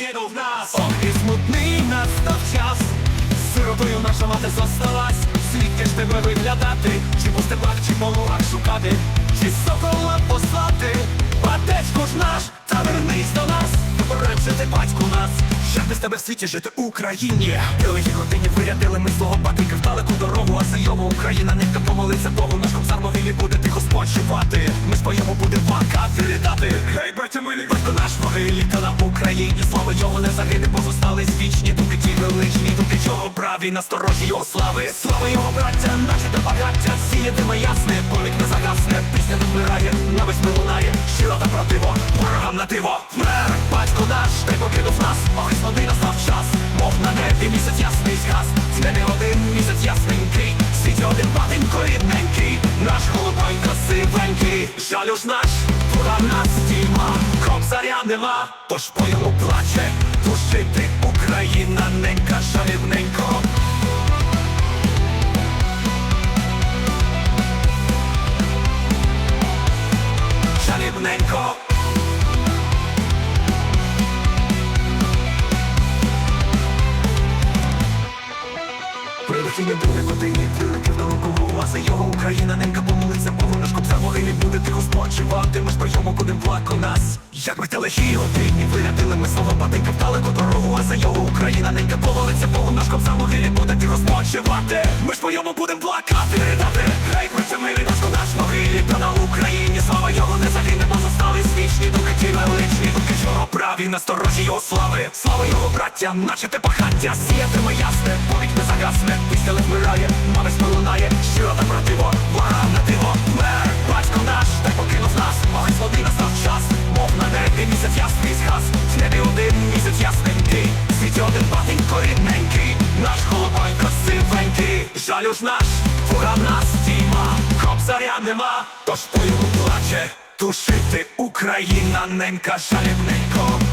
час, ох і смутний настав час. Сиротою наша мати зосталась, звідки ж тебе виглядати, чи по степах, чи по лугах шукати, чи сокола послати, батечко ж наш, та вернись до нас, ти батьку нас. Як без тебе в світі жити Україні? Білої годині вирядили ми свого батька в далеку дорогу, а його Україна нехто помолиться Богу, наш кобзар могилі буде тихо спочивати. Ми ж по йому будемо плакати, ридати. Гей, батя милі, батько наш могилі, та на Україні, слава його не загине, бо зостались вічні думки ті величні, думки чого праві, насторожі його слави. Слава його браття, наче до багаття, сіятиме ясне, полік не загасне, пісня не вмирає, на весь ми лунає, щиро та правдиво, ворогам на диво. Вмер, батько наш, ти покинув нас, і води настав час, мов на небі місяць ясний згас, це не один місяць ясненький, світі один батенько рідненький, наш голубонько сивенький, жалю ж наш, нема, тож по йому плаче, душити Україна ненька жалібненько. Жалібненько. Прилетіння буде годині, прилетів на руку, а за його Україна ненька помолиться Богу, наш кобзар могилі буде тихо спочивати, ми ж по йому будем плако нас. Як ми телехі годині, вирядили ми слова батенька в далеку дорогу, а за його Україна ненька помолиться Богу, наш кобзар могилі буде тихо спочивати, ми ж по йому будем плакати, ридати. Гей, це ми наш наш чого праві, насторожі його слави. Слава його браттям, наче те пахаття, сіятиме ясне, повік не загасне, після вмирає, мами лунає, щиро та правдиво, ворогам на диво. Мер, батько наш, так покинув нас, і води настав час, мов на небі місяць ясний згас, в небі один місяць ясненький, світі один батенько рідненький, наш голубонько сивенький, жалю ж наш, ворогам нас тіма, кобзаря нема, тож по йому плаче, тушити Україна ненька жалібненько.